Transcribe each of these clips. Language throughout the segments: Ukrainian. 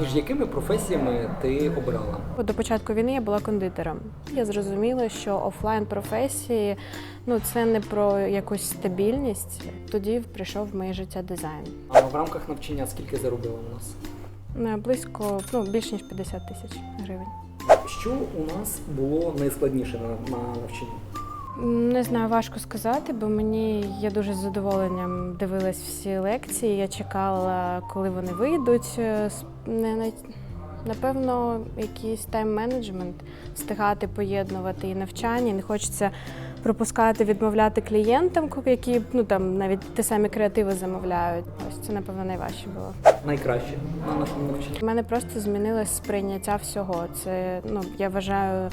Між якими професіями ти обирала? До початку війни я була кондитером. Я зрозуміла, що офлайн професії ну це не про якусь стабільність. Тоді прийшов в моє життя дизайн. А в рамках навчання скільки заробила у нас? Е, Близько ну більш ніж 50 тисяч гривень. Що у нас було найскладніше на, на навчанні? Не знаю, важко сказати, бо мені я дуже з задоволенням дивилась всі лекції. Я чекала, коли вони вийдуть. Е, Не напевно, якийсь тайм-менеджмент, встигати поєднувати і навчання. Не хочеться пропускати, відмовляти клієнтам, які ну там навіть ті самі креативи замовляють. Ось це напевно найважче було. Найкраще на нашому навчанні? У мене просто змінилось сприйняття всього. Це ну я вважаю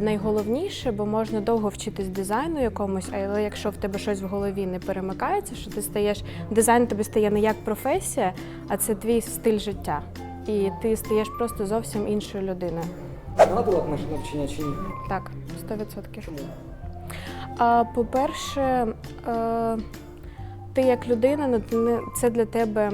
найголовніше, бо можна довго вчитись дизайну якомусь, але якщо в тебе щось в голові не перемикається, що ти стаєш дизайн тобі стає не як професія, а це твій стиль життя. І ти стаєш просто зовсім іншою людиною. Радила б наше навчання чи ні? Так, 100%. Чому? По-перше, е, ти як людина, ну, це для тебе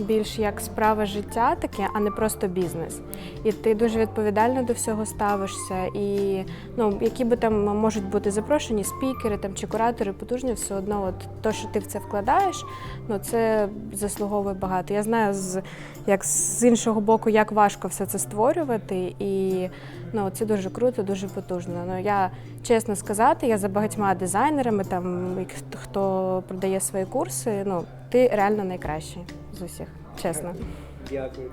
більш як справа життя таке, а не просто бізнес. І ти дуже відповідально до всього ставишся. І ну, які би там можуть бути запрошені спікери там, чи куратори потужні, все одно, от то, що ти в це вкладаєш, ну це заслуговує багато. Я знаю, з, як з іншого боку, як важко все це створювати. І ну, це дуже круто, дуже потужно. Ну, я чесно сказати, я за багатьма дизайнерами, там, хто продає свої курси, ну, ти реально найкращий з усіх, чесно. Дякую.